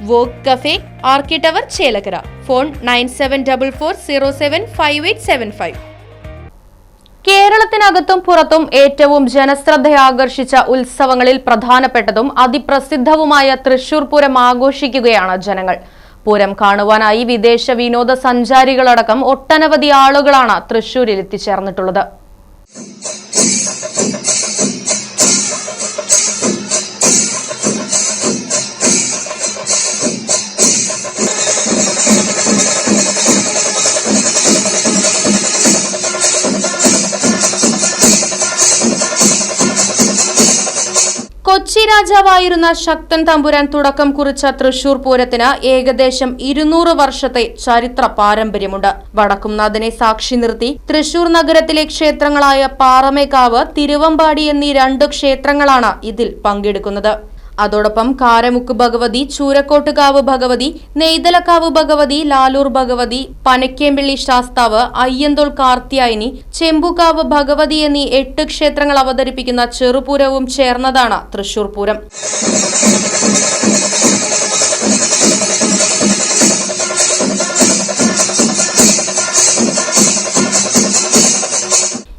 Walk cafe ആർക്കി tower Chelakkara. Phone nine seven double four zero seven five eight seven five. കേരളത്തിനകത്തും പുറത്തും ഏറ്റവും ജനശ്രദ്ധയാകർഷിച്ച ഉത്സവങ്ങളിൽ പ്രധാനപ്പെട്ടതും അതിപ്രസിദ്ധവുമായ തൃശൂർ പൂരം ആഘോഷിക്കുകയാണ് ജനങ്ങൾ. പൂരം കാണുവാനായി വിദേശ വിനോദസഞ്ചാരികളടക്കം ഒട്ടനവധി ആളുകളാണ് തൃശൂരിൽ എത്തിച്ചേർന്നിട്ടുള്ളത്. കൊച്ചി രാജാവായിരുന്ന ശക്തൻ തമ്പുരാൻ തുടക്കം കുറിച്ച തൃശൂർ പൂരത്തിന് ഏകദേശം ഇരുന്നൂറ് വർഷത്തെ ചരിത്ര പാരമ്പര്യമുണ്ട്. വടക്കുംനാഥനെ സാക്ഷി നിർത്തി തൃശൂർ നഗരത്തിലെ ക്ഷേത്രങ്ങളായ പാറമേക്കാവ് തിരുവമ്പാടി എന്നീ രണ്ട് ക്ഷേത്രങ്ങളാണ് ഇതിൽ പങ്കെടുക്കുന്നത്. അതോടൊപ്പം കാരമുക്ക് ഭഗവതി ചൂരക്കോട്ടുകാവ് ഭഗവതി നെയ്തലക്കാവ് ഭഗവതി ലാലൂർ ഭഗവതി പനക്കേമ്പിള്ളി ശാസ്താവ് അയ്യന്തോൾ കാർത്തിയായനി ചെമ്പുകാവ് ഭഗവതി എന്നീ എട്ട് ക്ഷേത്രങ്ങൾ അവതരിപ്പിക്കുന്ന ചെറുപൂരവും ചേർന്നതാണ് തൃശൂർ പൂരം.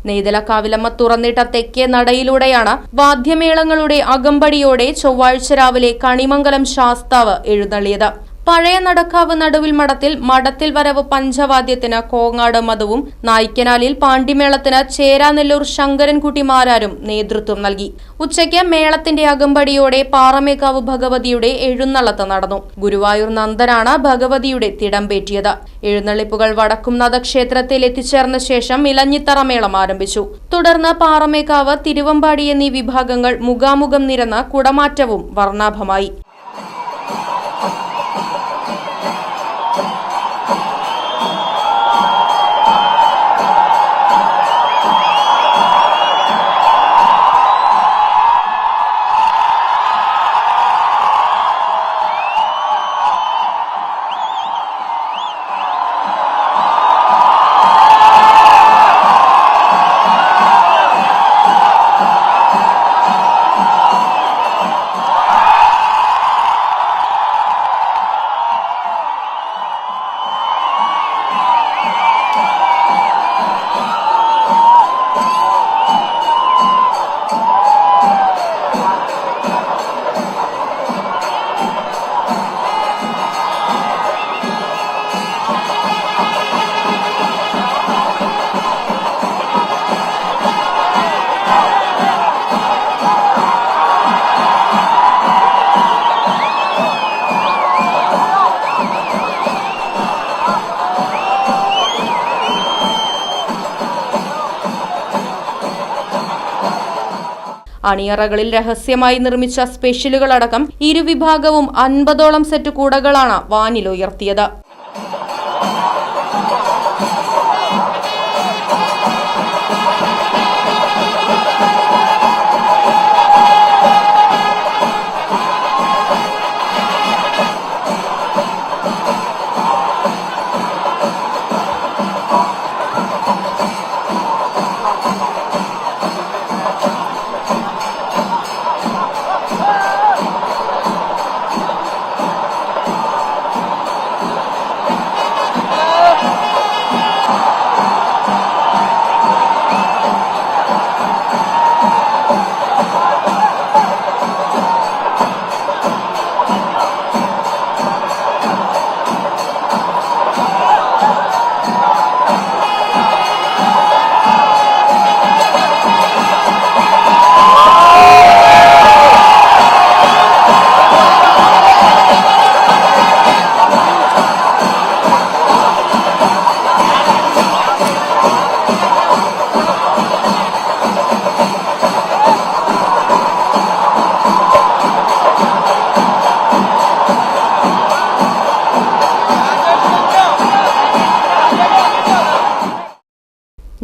നെയ്തലക്കാവിലമ്മ തുറന്നിട്ട തെക്കേ നടയിലൂടെയാണ് വാദ്യമേളങ്ങളുടെ അകമ്പടിയോടെ ചൊവ്വാഴ്ച രാവിലെ കണിമംഗലം ശാസ്താവ് എഴുന്നള്ളിയത്. പഴയ നടക്കാവ് നടുവിൽ മഠത്തിൽ മഠത്തിൽ വരവ് പഞ്ചവാദ്യത്തിന് കോങ്ങാട് മധുവും നായ്ക്കനാലിൽ പാണ്ടിമേളത്തിന് ചേരാനെല്ലൂർ ശങ്കരൻകുട്ടിമാരാരും നേതൃത്വം നൽകി. ഉച്ചയ്ക്ക് മേളത്തിന്റെ അകമ്പടിയോടെ പാറമേക്കാവ് ഭഗവതിയുടെ എഴുന്നള്ളത്ത് നടന്നു. ഗുരുവായൂർ നന്ദനാണ് ഭഗവതിയുടെ തിടംപേറ്റിയത് എഴുന്നള്ളിപ്പുകൾ വടക്കുംനാഥ ക്ഷേത്രത്തിൽ എത്തിച്ചേർന്ന ശേഷം ഇലഞ്ഞിത്തറ മേളം ആരംഭിച്ചു. തുടർന്ന് പാറമേക്കാവ് തിരുവമ്പാടി എന്നീ വിഭാഗങ്ങൾ മുഖാമുഖം നിരന്ന് കുടമാറ്റവും വർണാഭമായി. അണിയറകളിൽ രഹസ്യമായി നിർമ്മിച്ച സ്പെഷ്യലുകളടക്കം ഇരുവിഭാഗവും അൻപതോളം സെറ്റ് കൂടകളാണ് വാനിലുയർത്തിയത്